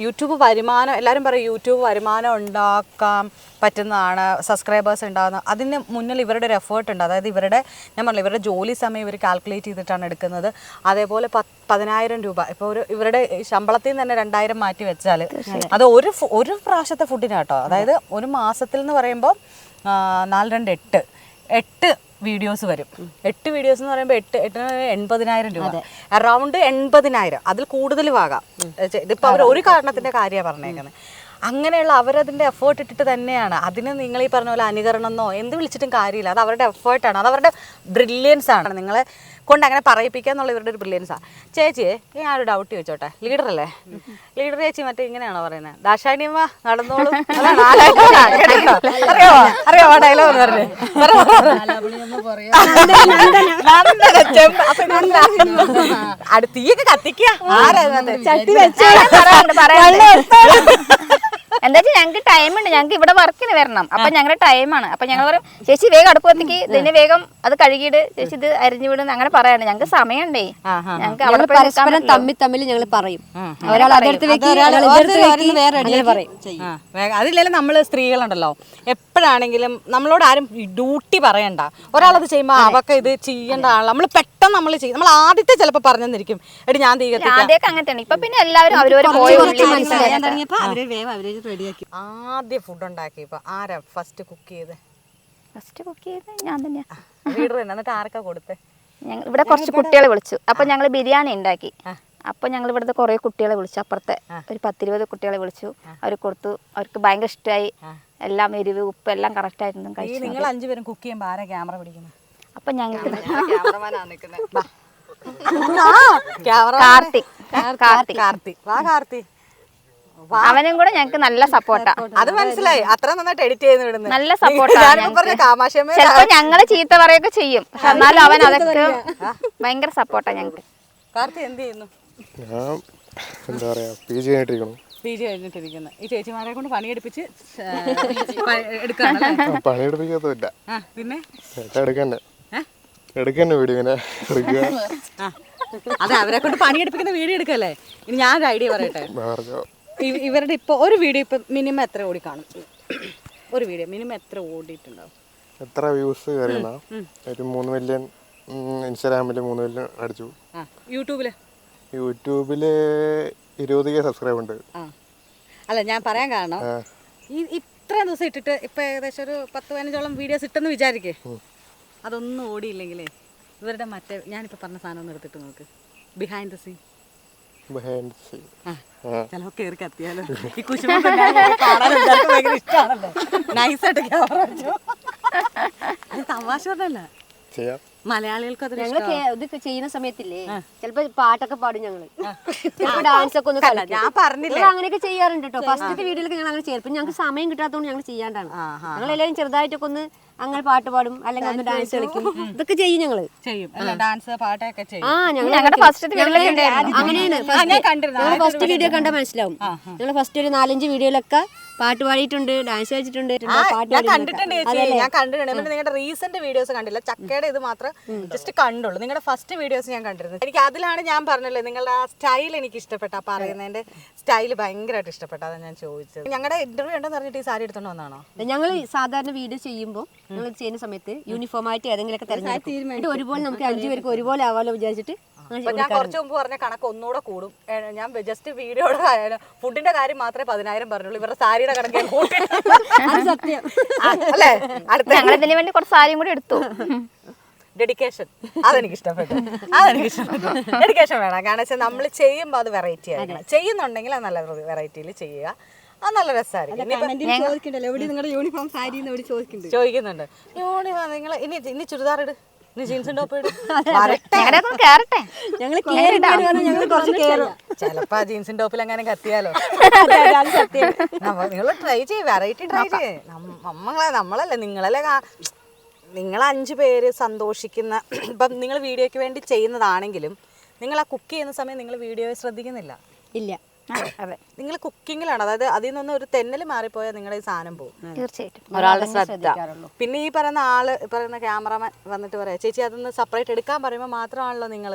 യൂട്യൂബ് വരുമാനം എല്ലാവരും പറയും യൂട്യൂബ് വരുമാനം ഉണ്ടാക്കാൻ പറ്റുന്നതാണ് സബ്സ്ക്രൈബേഴ്സ് ഉണ്ടാകുന്നത് അതിന് മുന്നിൽ ഇവരുടെ ഒരു എഫേർട്ട് ഉണ്ട്. അതായത് ഇവരുടെ ഞാൻ പറഞ്ഞില്ല ഇവരുടെ ജോലി സമയം ഇവർ കാൽക്കുലേറ്റ് ചെയ്തിട്ടാണ് എടുക്കുന്നത്. അതേപോലെ പത്ത് പതിനായിരം രൂപ. ഇപ്പോൾ ഒരു ഇവരുടെ ശമ്പളത്തിൽ നിന്ന് തന്നെ രണ്ടായിരം മാറ്റി വെച്ചാൽ അത് ഒരു ഒരു പ്രാവശ്യത്തെ ഫുഡിനാട്ടോ അതായത് ഒരു മാസത്തിൽ എന്ന് പറയുമ്പോൾ നാല് രണ്ട് എട്ട്. എട്ട് വീഡിയോസ് വരും. എട്ട് വീഡിയോസ് എന്ന് പറയുമ്പോൾ എട്ട് എട്ട് എൺപതിനായിരം രൂപ. അറൗണ്ട് എൺപതിനായിരം. അതിൽ കൂടുതൽ ആകാം ഇതിപ്പോൾ അവർ ഒരു കാരണത്തിന്റെ കാര്യമാണ് പറഞ്ഞേക്കുന്നത് അങ്ങനെയുള്ള അവരതിന്റെ എഫേർട്ട് ഇട്ടിട്ട് തന്നെയാണ്. അതിന് നിങ്ങൾ ഈ പറഞ്ഞ പോലെ അനുകരണം എന്നോ എന്ത് വിളിച്ചിട്ടും കാര്യമില്ല. അത് അവരുടെ എഫേർട്ടാണ് അത് അവരുടെ ബ്രില്യൻസ് ആണ്. നിങ്ങളെ കൊണ്ട് അങ്ങനെ പറയിപ്പിക്കുക എന്നുള്ള ഇവരുടെ ഒരു ബ്രില്യൻസാണ് ചേച്ചിയെ ആ ഒരു ഡൗട്ട് ചോദിച്ചോട്ടെ. ലീഡർ അല്ലേ? ലീഡർ ചേച്ചി മറ്റേ ഇങ്ങനെയാണോ പറയുന്നത് ദാശാണിയമ്മ നടന്നോളൂ. അറിയോ? അറിയോ? ഡയലോഗ് എന്ന് പറഞ്ഞേ? അടുത്ത് തീയൊക്കെ കത്തിക്കുക. ആരാ ഇതിനകത്ത്? എന്താ വെച്ചാൽ ഞങ്ങൾക്ക് ടൈം ഉണ്ട്. ഞങ്ങൾക്ക് ഇവിടെ വർക്കിന് വരണം. അപ്പൊ ഞങ്ങളുടെ ടൈമാണ് അപ്പൊ ഞങ്ങൾ പറയും ചേച്ചി വേഗം അടുപ്പ് എത്തിക്ക് ഇതിന് വേഗം അത് കഴുകിയിട്ട് ചേച്ചി ഇത് അരിഞ്ഞു വിടുന്ന അങ്ങനെ പറയാണ്. ഞങ്ങൾക്ക് സമയമുണ്ടേ ഞങ്ങൾക്ക് അവിടെ പരസ്പരം. തമ്മിൽ തമ്മിൽ ഞങ്ങൾ പറയും. ഒരാൾ. അതില്ലെങ്കിലും നമ്മൾ സ്ത്രീകളുണ്ടല്ലോ. എപ്പോഴാണെങ്കിലും നമ്മളോട് ആരും ഡ്യൂട്ടി പറയണ്ട. ഒരാളത് ചെയ്യുമ്പോൾ അവക്ക് ഇത് ചെയ്യേണ്ട ആളാണ് നമ്മൾ പെട്ടെന്ന് നമ്മൾ ചെയ്യും. നമ്മൾ ആദ്യത്തെ ചിലപ്പോൾ പറഞ്ഞെന്നിരിക്കും. എടി ഞാൻ തീ കത്തിക്കാം. ആദ്യമൊക്കെ അങ്ങനെ തന്നെ. ഇപ്പൊ പിന്നെ എല്ലാവരും അവരോട് പോയി ഉള്ളി റെഡിയാക്കി. ആദ്യം ഫുഡ് ഉണ്ടാക്കിയപ്പോൾ ആരാ ഫസ്റ്റ് കുക്ക് ചെയ്ത്? ഫസ്റ്റ് കുക്ക് ചെയ്ത് ഞാൻ തന്നെയാ. വീട് തന്നെ. എന്നിട്ട് ആർക്കാ കൊടുത്തേ? ഞങ്ങൾ ഇവിടെ കുറച്ച് കുട്ടികളെ വിളിച്ചു. അപ്പൊ ഞങ്ങൾ ബിരിയാണി ഉണ്ടാക്കി. അപ്പൊ ഞങ്ങൾ ഇവിടുത്തെ കുറെ കുട്ടികളെ വിളിച്ചു. അപ്പുറത്തെ ഒരു പത്തിരുപത് കുട്ടികളെ വിളിച്ചു. അവർ കൊടുത്തു. അവർക്ക് ഭയങ്കര ഇഷ്ടമായി എല്ലാം എരിവ് ഉപ്പ് എല്ലാം കറക്റ്റ് ആയിരുന്നു നിങ്ങൾ കഴിച്ചു നിങ്ങൾ അഞ്ചുപേരും കുക്ക് ചെയ്യുമ്പോൾ ആരാ ക്യാമറ പിടിക്കുന്നത് അപ്പൊ ഞങ്ങൾക്ക് <laughs> കാർത്തി. കാർത്തിക് കാർത്തിക് കാർത്തി. വാ കാർത്തി. വാ അവനും കൂടെ ഞങ്ങൾക്ക് നല്ല സപ്പോർട്ടാ. അത് മനസ്സിലായി. അത്ര നന്നായിട്ട് എഡിറ്റ് ചെയ്ത് വിടുന്നു നല്ല സപ്പോർട്ടാ ചിലപ്പോ ഞങ്ങൾ ചീത്ത പറയൊക്കെ ചെയ്യും. പക്ഷെ എന്നാലും അവൻ അതൊക്കെ ഭയങ്കര സപ്പോർട്ടാ ഞങ്ങൾക്ക് കാർത്തി എന്ത് ചെയ്യുന്നു? ഞാൻ എന്താ പറയാ പി ജി കഴിഞ്ഞിട്ടിരിക്കണം പി ജി കഴിഞ്ഞിട്ടിരിക്കുന്നത് ഈ ചേച്ചിമാരെ കൊണ്ട് പണിയെടുപ്പിച്ച് പണിയെടുപ്പിക്കത്തില്ല ആ പിന്നെ? ചേട്ടാ എടുക്കന്നെ. എടുക്കന്നെ വീഡിയോ ഇങ്ങനെ അതെ അവരെ കൊണ്ട് പണിയെടുപ്പിക്കുന്ന വീഡിയോ എടുക്കല്ലേ? ഇനി ഞാനൊരു ഐഡിയ പറയട്ടെ. ഇവരുടെ ഇപ്പോൾ ഒരു വീഡിയോ ഇപ്പം മിനിമം എത്ര ഓടി കാണും? ഒരു വീഡിയോ മിനിമം എത്ര ഓടിയിട്ടുണ്ടാവും? എത്ര വ്യൂസ് കയറിയെന്നാ? ഒരു മൂന്ന് മില്യൺ ഇൻസ്റ്റാഗ്രാമിൽ മൂന്ന് മില്യൺ അടിച്ചു. യൂട്യൂബിൽ? യൂട്യൂബിൽ ഇരുപത് കെ സബ്സ്ക്രൈബ് ഉണ്ട് അല്ല ഞാൻ പറയാൻ കാരണം ഈ ഇത്രയും ദിവസം ഇട്ടിട്ട് ഇപ്പൊ ഏകദേശം ഒരു പത്ത് പതിനഞ്ചോളം വീഡിയോസ് ഇട്ടെന്ന് വിചാരിക്കേ. അതൊന്നും ഓടിയില്ലെങ്കിലേ ഇവരുടെ മറ്റേ ഞാനിപ്പോൾ പറഞ്ഞ സാധനം ഒന്ന് എടുത്തിട്ട് നോക്ക്. ബിഹൈൻഡ് ദ സീൻ കയറി കത്തിയാലോ? ഈ കുശുമ്പ കാണാൻ എല്ലാവർക്കും ഭയങ്കര ഇഷ്ടമാണല്ലോ നൈസായിട്ട് ക്യാമറ വെച്ചു. അത് തമാശ പറഞ്ഞല്ല. ചെയ്യാം. മലയാളികൾക്ക് ഞങ്ങൾ ഇത് ചെയ്യുന്ന സമയത്തില്ലേ ചിലപ്പോ പാട്ടൊക്കെ പാടും ഞങ്ങൾ. ഡാൻസ് ഒക്കെ ഒന്ന് കളിക്കും. ഞാൻ പറഞ്ഞില്ല? ഞങ്ങൾ അങ്ങനെയൊക്കെ ചെയ്യാറുണ്ട് കേട്ടോ. ഫസ്റ്റത്തെ വീഡിയോയിലൊക്കെ ഞങ്ങൾ അങ്ങനെ ചെയ്യാറ് പിന്നെ ഞങ്ങൾക്ക് സമയം കിട്ടാത്തതുകൊണ്ട് ഞങ്ങൾ ചെയ്യാണ്ടാണ്. ഞങ്ങൾ എല്ലാവരും ചെറുതായിട്ടൊക്കെ ഒന്ന് അങ്ങനെ പാട്ട് പാടും അല്ലെങ്കിൽ ഒന്ന് ഡാൻസ് കളിക്കും. ഇതൊക്കെ ചെയ്യും ഞങ്ങൾ. ചെയ്യും. ഡാൻസ് പാട്ടൊക്കെ ചെയ്യും. ആ ഞങ്ങൾ ഞങ്ങളുടെ ഫസ്റ്റ്. അങ്ങനെയാണ്. ഫസ്റ്റ് വീഡിയോ കണ്ടാൽ മനസ്സിലാവും. ഞങ്ങൾ ഫസ്റ്റ് ഒരു നാലഞ്ച് വീഡിയോയിലൊക്കെ പാട്ട് പാടിയിട്ടുണ്ട് ഡാൻസ് കളിച്ചിട്ടുണ്ട് ഞാൻ കണ്ടിട്ടുണ്ട് ചേച്ചി. ഞാൻ കണ്ടിട്ടുണ്ട്. നിങ്ങളുടെ റീസെന്റ് വീഡിയോസ് കണ്ടില്ല. ചക്കയുടെ ഇത് മാത്രം ജസ്റ്റ് കണ്ടുള്ളൂ. നിങ്ങളുടെ ഫസ്റ്റ് വീഡിയോസ് ഞാൻ കണ്ടിരുന്നു എനിക്ക് അതിലാണ് ഞാൻ പറഞ്ഞല്ലോ നിങ്ങളുടെ ആ സ്റ്റൈൽ എനിക്ക് ഇഷ്ടപ്പെട്ട പറയുന്നതിന്റെ സ്റ്റൈൽ ഭയങ്കരമായിട്ട് ഇഷ്ടപ്പെട്ട അതാണ് ഞാൻ ചോദിച്ചത്. ഞങ്ങളുടെ ഇന്റർവ്യൂ ഉണ്ടെന്ന് പറഞ്ഞിട്ട് ഈ സാരി എടുത്തോണ്ട് വന്നാണോ ഞങ്ങൾ സാധാരണ വീഡിയോ ചെയ്യുമ്പോൾ ഞങ്ങൾ ചെയ്യുന്ന സമയത്ത് യൂണിഫോം ആയിട്ട് ഏതെങ്കിലുമൊക്കെ തിരഞ്ഞെടുക്കും. ഒരുപോലെ നമുക്ക് അഞ്ചു പേർക്ക് ഒരുപോലെ ആവാലോ വിചാരിച്ചിട്ട് അപ്പൊ ഞാൻ കുറച്ച് മുമ്പ് പറഞ്ഞ കണക്ക് ഒന്നുകൂടെ കൂടും. ഞാൻ ജസ്റ്റ് വീഡിയോയുടെ കാര്യം ഫുഡിന്റെ കാര്യം മാത്രമേ പതിനായിരം പറഞ്ഞുള്ളൂ. ഇവരുടെ സാരിയുടെ കണക്ക് <laughs> സത്യം. അല്ലേ? അടുത്ത ഞങ്ങൾ ഇതിന് വേണ്ടി കുറച്ച് സാരിയും കൂടി എടുത്തു. ഡെഡിക്കേഷൻ അതെനിക്ക് ഇഷ്ടപ്പെട്ടു അതെനിക്ക് ഇഷ്ടപ്പെട്ടു ഡെഡിക്കേഷൻ വേണം. കാരണം വെച്ചാൽ നമ്മൾ ചെയ്യുമ്പോൾ അത് വെറൈറ്റി ആയിരിക്കണം ചെയ്യുന്നുണ്ടെങ്കിൽ അത് നല്ല വെറൈറ്റിയിൽ ചെയ്യുക. അത് നല്ല രസമായിരിക്കും കമന്റിൽ ചോദിക്കണ്ടല്ലോ. എവിടെ നിങ്ങളുടെ യൂണിഫോം സാരി ചോദിക്കുന്നുണ്ട് ചോദിക്കുന്നുണ്ട്. യൂണിഫോം നിങ്ങൾ ഇനി ഇനി ചുരിദാർ ഇട്. ഇനി ജീൻസും ടോപ്പ് ഇട്. ഞങ്ങളുടെ കേറട്ടെ. ഞങ്ങൾ ഞങ്ങൾ കുറച്ച് കേറും. ചിലപ്പോ ആ ജീൻസും ടോപ്പിൽ അങ്ങനെ കത്തിയാലോ. നിങ്ങൾ ട്രൈ ചെയ്യ് വെറൈറ്റി ട്രൈ ചെയ്യ്. നമ്മളെ നമ്മളല്ലേ നിങ്ങളല്ലേ നിങ്ങൾ അഞ്ച് പേര് സന്തോഷിക്കുന്ന ഇപ്പം നിങ്ങൾ വീഡിയോയ്ക്ക് വേണ്ടി ചെയ്യുന്നതാണെങ്കിലും നിങ്ങൾ ആ കുക്ക് ചെയ്യുന്ന സമയം നിങ്ങൾ വീഡിയോ ശ്രദ്ധിക്കുന്നില്ല. ഇല്ല. <coughs> അതെ നിങ്ങൾ കുക്കിങ്ങിലാണ് അതായത് അതിൽ നിന്ന് ഒരു തെന്നൽ മാറിപ്പോയാൽ നിങ്ങളുടെ ഈ സാധനം പോകും. തീർച്ചയായിട്ടും. ഒരാളുടെ ശ്രദ്ധ. പിന്നെ ഈ പറയുന്ന ആൾ പറയുന്ന ക്യാമറമാൻ വന്നിട്ട് പറയാം ചേച്ചി അതൊന്ന് സെപ്പറേറ്റ് എടുക്കാൻ പറയുമ്പോൾ മാത്രമാണല്ലോ നിങ്ങൾ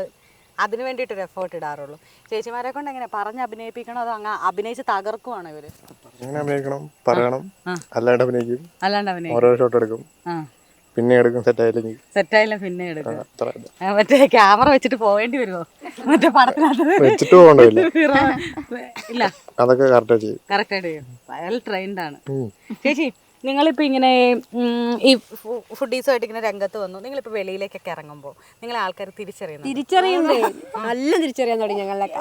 അതിന് വേണ്ടിയിട്ട് ഒരു എഫേർട്ട് ഇടാറുള്ളൂ. ചേച്ചിമാരെ കൊണ്ട് എങ്ങനെ പറഞ്ഞ് അഭിനയിപ്പിക്കണോ അതോ അങ്ങ് അഭിനയിച്ച് തകർക്കുവാണോ ഇവർ? അഭിനയിക്കണം? പറയണം. അല്ലാണ്ട് അഭിനയിക്കും. അല്ലാണ്ട് അഭിനയിക്കും. ഓരോ ഷോട്ട് എടുക്കും. പിന്നെ എടുക്കും സെറ്റ് ആയില്ല പിന്നെ എടുക്കും. മറ്റേ ക്യാമറ വെച്ചിട്ട് പോവേണ്ടി വരുമോ? മറ്റേ പടത്തിനകത്ത്? വെച്ചിട്ട് പോകണ്ടില്ല ഇല്ല. അതൊക്കെ കറക്റ്റാ ചെയ്യും. കറക്റ്റായിട്ട് ചെയ്യും. അയാൾ ട്രെയിൻഡ് ആണ്. ഉം. ചേച്ചി നിങ്ങളിപ്പോൾ ഇങ്ങനെ ഈ ഫുഡീസുമായിട്ട് ഇങ്ങനെ രംഗത്ത് വന്നു. നിങ്ങളിപ്പോൾ വെളിയിലേക്കൊക്കെ ഇറങ്ങുമ്പോൾ നിങ്ങളെ ആൾക്കാർ തിരിച്ചറിയുന്നു. തിരിച്ചറിയുന്നത് നല്ല തിരിച്ചറിയാൻ തുടങ്ങി ഞങ്ങളിലൊക്കെ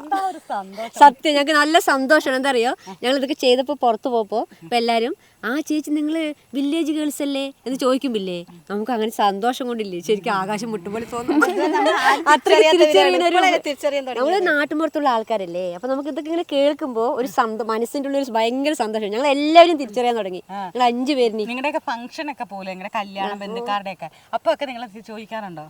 സത്യം ഞങ്ങൾക്ക് നല്ല സന്തോഷമാണ്. എന്താ അറിയോ ഞങ്ങൾ ഇതൊക്കെ ചെയ്തപ്പോൾ പുറത്ത് പോയപ്പോൾ ഇപ്പം എല്ലാവരും ആ ചേച്ചി നിങ്ങൾ വില്ലേജ് ഗേൾസ് അല്ലേ? എന്ന് ചോദിക്കുമ്പില്ലേ. നമുക്ക് അങ്ങനെ സന്തോഷം കൊണ്ടില്ലേ. ശരിക്കും ആകാശം മുട്ടുപോലെ തോന്നുന്നു നമ്മൾ നാട്ടുമ്പുറത്തുള്ള ആൾക്കാരല്ലേ. അപ്പൊ നമുക്ക് ഇതൊക്കെ ഇങ്ങനെ കേൾക്കുമ്പോൾ ഒരു മനസ്സിന്റെ മനസ്സിന്റെ ഉള്ളിൽ ഒരു ഭയങ്കര സന്തോഷം. ഞങ്ങൾ എല്ലാവരും തിരിച്ചറിയാൻ തുടങ്ങി. ഞങ്ങൾ അഞ്ചു പേരിനി. നിങ്ങളുടെയൊക്കെ ഫംഗ്ഷൻ ഒക്കെ പോലെ നിങ്ങളുടെ കല്യാണം ബന്ധുക്കാരുടെ ഒക്കെ അപ്പൊ ഒക്കെ നിങ്ങൾ ചോദിക്കാറുണ്ടോ?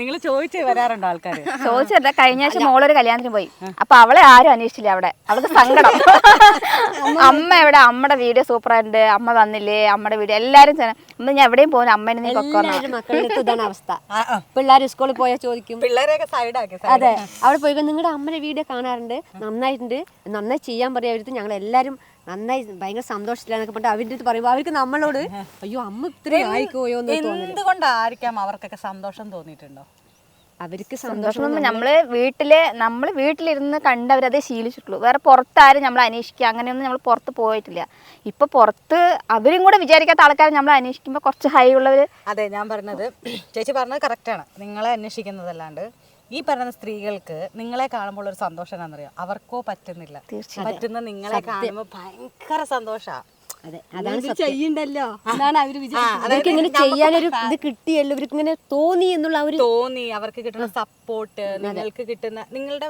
നിങ്ങൾ ചോദിച്ച് വരാറുണ്ടോ ആൾക്കാർ <laughs> ചോദിച്ചത് കഴിഞ്ഞ ആഴ്ച മോളൊരു കല്യാണത്തിന് പോയി. അപ്പൊ അവളെ ആരും അന്വേഷിച്ചില്ല അവിടെ. അവൾക്ക് സങ്കടം. അമ്മ എവിടെ? അമ്മയുടെ വീഡിയോ സൂപ്പർ ആയിട്ടുണ്ട് അമ്മ വന്നില്ലേ? അമ്മയുടെ വീഡിയോ എല്ലാരും ഇന്ന് ഞാൻ എവിടെയും പോകുന്നു അമ്മേനെ നീ പൊക്കോ മക്കളുടെ ഇതാണ് അവസ്ഥ. പിള്ളേർ സ്കൂളിൽ പോയാൽ ചോദിക്കും. പിള്ളേരെയൊക്കെ സൈഡാക്കി അതെ. അവിടെ പോയി നിങ്ങളുടെ അമ്മയുടെ വീഡിയോ കാണാറുണ്ട്. നന്നായിട്ടുണ്ട്. നന്നായി ചെയ്യാൻ പറയാ ഞങ്ങൾ എല്ലാവരും നന്നായി ഭയങ്കര സന്തോഷത്തിലാന്നൊക്കെ പറഞ്ഞിട്ട് അവന്റെ അടുത്ത് പറയുമ്പോൾ അവർക്ക് നമ്മളോട് അയ്യോ അമ്മ ഇത്രയും ആയിക്കോയോ എന്ന് തോന്നുന്നു. എന്തുകൊണ്ടായിരിക്കാം അവർക്കൊക്കെ സന്തോഷം തോന്നിയിട്ടുണ്ടോ? അവർക്ക് സന്തോഷം നമ്മൾ വീട്ടിൽ നമ്മൾ വീട്ടിലിരുന്ന് കണ്ടവരത് ശീലിച്ചിട്ടുള്ളൂ. വേറെ പുറത്താരും നമ്മൾ അന്വേഷിക്കുക അങ്ങനെയൊന്നും നമ്മൾ പുറത്ത് പോയിട്ടില്ല. ഇപ്പൊ പുറത്ത് അവരും കൂടെ വിചാരിക്കാത്ത ആൾക്കാരെ നമ്മൾ അന്വേഷിക്കുമ്പോൾ കുറച്ച് ഹൈ ഉള്ളവര് അതെ ഞാൻ പറഞ്ഞത് ചേച്ചി പറഞ്ഞത് കറക്റ്റാണ് നിങ്ങളെ അന്വേഷിക്കുന്നതല്ലാണ്ട് ഈ പറയുന്ന സ്ത്രീകൾക്ക് നിങ്ങളെ കാണുമ്പോൾ ഒരു സന്തോഷം എന്താണെന്നറിയോ? അവർക്കോ പറ്റുന്നില്ല. പറ്റുന്ന നിങ്ങളെ കാണുമ്പോൾ ഭയങ്കര സന്തോഷാ. അതെ. അതാണ് ഇത് ചെയ്യണ്ടല്ലോ? എന്നാണ് അവർ അവർക്ക് ഇങ്ങനെ ചെയ്യാനൊരു ഇത് കിട്ടിയല്ലോ ഇവർക്ക് ഇങ്ങനെ തോന്നി എന്നുള്ള അവർ തോന്നി. അവർക്ക് കിട്ടുന്ന സപ്പോർട്ട് നിങ്ങൾക്ക് കിട്ടുന്ന നിങ്ങളുടെ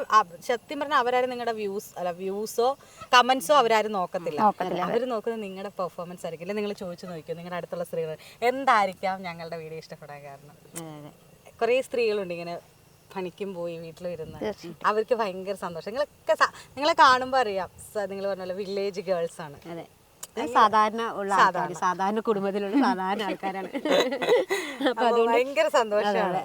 സത്യം പറഞ്ഞാൽ അവരാരും നിങ്ങളുടെ വ്യൂസ് അല്ല വ്യൂസോ കമന്റ്സോ അവരാരും നോക്കത്തില്ല. അവർ നോക്കുന്നത് നിങ്ങളുടെ പെർഫോമൻസ് ആയിരിക്കും. അല്ലെങ്കിൽ നിങ്ങൾ ചോദിച്ചു നോക്കിയോ? നിങ്ങളുടെ അടുത്തുള്ള സ്ത്രീകൾ. എന്തായിരിക്കാം ഞങ്ങളുടെ വീഡിയോ ഇഷ്ടപ്പെടാൻ കാരണം? കുറേ സ്ത്രീകളുണ്ട് ഇങ്ങനെ പണിക്കും പോയി വീട്ടിലിരുന്ന്. അവർക്ക് ഭയങ്കര സന്തോഷം. നിങ്ങളൊക്കെ നിങ്ങളെ കാണുമ്പോൾ അറിയാം. നിങ്ങൾ പറഞ്ഞ പോലെ വില്ലേജ് ഗേൾസ് ആണ്. അതെ. സാധാരണ ഉള്ള ആൾക്കാർ സാധാരണ. കുടുംബത്തിലുള്ള സാധാരണ ആൾക്കാരാണ്. <laughs> ഭയങ്കര സന്തോഷമാണ്.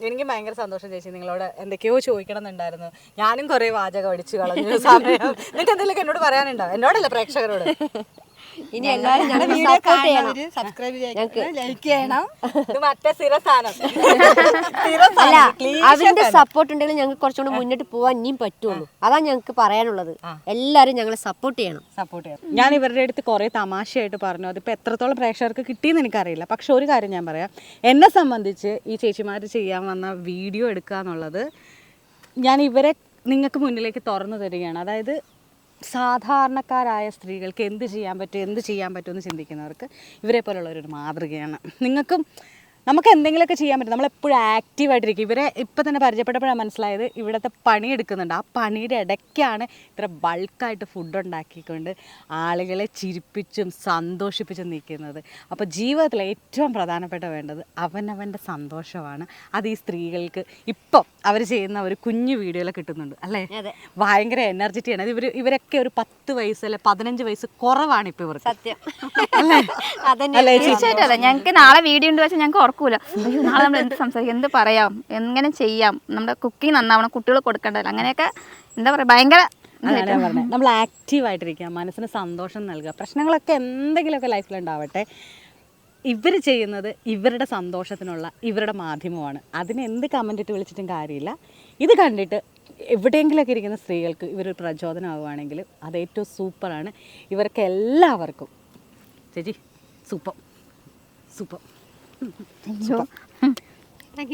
എനിക്ക് ഭയങ്കര സന്തോഷം ചേച്ചി. നിങ്ങളോട് എന്തൊക്കെയോ ചോദിക്കണം എന്നുണ്ടായിരുന്നു ഞാനും കുറെ വാചകം അടിച്ചു കളഞ്ഞു സമയം. <laughs> നിങ്ങൾക്ക് എന്തെങ്കിലും എന്നോട് പറയാനുണ്ടോ? എന്നോടല്ല പ്രേക്ഷകരോട്? ഇനി എല്ലാവരും ഞങ്ങൾ വീഡിയോ സപ്പോർട്ട് ചെയ്യണം. സബ്സ്ക്രൈബ് ചെയ്യണം. ലൈക്ക് ചെയ്യണം. ഇത് മറ്റേ സ്ഥിരസ്ഥാനം അല്ല അവരുടെ സപ്പോർട്ട് ഉണ്ടെങ്കിൽ ഞങ്ങൾക്ക് കുറച്ചുകൂടി മുന്നോട്ട് പോവാൻ ഇനിയും പറ്റുള്ളൂ. അതാ ഞങ്ങൾക്ക് പറയാനുള്ളത്. എല്ലാവരും ഞങ്ങളെ സപ്പോർട്ട് ചെയ്യണം. സപ്പോർട്ട് ചെയ്യണം. ഞാൻ ഇവരുടെ അടുത്ത് കുറേ തമാശയായിട്ട് പറഞ്ഞു. അതിപ്പോ എത്രത്തോളം പ്രേക്ഷകർക്ക് കിട്ടിയെന്ന് എനിക്കറിയില്ല. പക്ഷെ ഒരു കാര്യം ഞാൻ പറയാം. എന്നെ സംബന്ധിച്ച് ഈ ചേച്ചിമാർ ചെയ്യാൻ വന്ന വീഡിയോ എടുക്കുക എന്നുള്ളത് ഞാൻ ഇവരെ നിങ്ങൾക്ക് മുന്നിലേക്ക് തുറന്നു തരികയാണ്. അതായത് സാധാരണക്കാരായ സ്ത്രീകൾക്ക് എന്ത് ചെയ്യാൻ പറ്റും എന്ത് ചെയ്യാൻ പറ്റുമെന്ന് ചിന്തിക്കുന്നവർക്ക് ഇവരെ പോലുള്ളവരൊരു മാതൃകയാണ്. നിങ്ങൾക്കും നമുക്ക് എന്തെങ്കിലുമൊക്കെ ചെയ്യാൻ പറ്റും. നമ്മളെപ്പോഴും ആക്റ്റീവായിട്ടിരിക്കും ഇവരെ ഇപ്പം തന്നെ പരിചയപ്പെട്ടപ്പോഴാണ് മനസ്സിലായത്. ഇവിടുത്തെ പണിയെടുക്കുന്നുണ്ട്. ആ പണിയുടെ ഇടയ്ക്കാണ് ഇത്ര ബൾക്കായിട്ട് ഫുഡ് ഉണ്ടാക്കിക്കൊണ്ട് ആളുകളെ ചിരിപ്പിച്ചും സന്തോഷിപ്പിച്ചും നിൽക്കുന്നത്. അപ്പോൾ ജീവിതത്തിൽ ഏറ്റവും പ്രധാനപ്പെട്ട വേണ്ടത് അവനവന്റെ സന്തോഷമാണ്. അത് ഈ സ്ത്രീകൾക്ക് ഇപ്പം അവർ ചെയ്യുന്ന ഒരു കുഞ്ഞു വീഡിയോയിൽ കിട്ടുന്നുണ്ട്. അല്ലേ? ഭയങ്കര എനർജറ്റിയാണ് ഇവർ ഇവരൊക്കെ ഒരു പത്ത് വയസ്സ് അല്ലെ പതിനഞ്ച് വയസ്സ് കുറവാണ് ഇപ്പോൾ ഇവർക്ക്. സത്യം. അല്ലേ? തീർച്ചയായിട്ടും അതെ. ഞങ്ങൾക്ക് നാളെ വീഡിയോ ഉണ്ട്. വെച്ചാൽ ഞങ്ങൾക്ക് ഓർക്കൂല അയ്യോ നാളെ നമ്മൾ എന്ത് സംസാരിക്കും? എന്ത് പറയാം? എങ്ങനെ ചെയ്യാം? നമ്മുടെ കുക്കിംഗ് നന്നാവണം കുട്ടികൾ കൊടുക്കേണ്ടല്ലോ അങ്ങനെയൊക്കെ എന്താ പറയുക ഭയങ്കര നമ്മൾ ആക്റ്റീവ് ആയിട്ടിരിക്കുക. മനസ്സിന് സന്തോഷം നൽകുക. പ്രശ്നങ്ങളൊക്കെ എന്തെങ്കിലുമൊക്കെ ലൈഫിൽ ഉണ്ടാവട്ടെ. ഇവർ ചെയ്യുന്നത് ഇവരുടെ സന്തോഷത്തിനുള്ള ഇവരുടെ മാധ്യമമാണ്. അതിന് എന്ത് കമന്റ് ഇട്ട് വിളിച്ചിട്ടും കാര്യമില്ല. ഇത് കണ്ടിട്ട് എവിടെയെങ്കിലുമൊക്കെ ഇരിക്കുന്ന സ്ത്രീകൾക്ക് ഇവരൊരു പ്രചോദനമാവുകയാണെങ്കിൽ അത് ഏറ്റവും സൂപ്പറാണ് ഇവർക്ക് എല്ലാവർക്കും. ചേച്ചി സൂപ്പർ സൂപ്പർ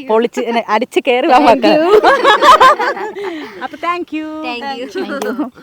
പൊളിച്ച് അടിച്ച് കയറി വാ മക്കളെ. അപ്പൊ താങ്ക് യു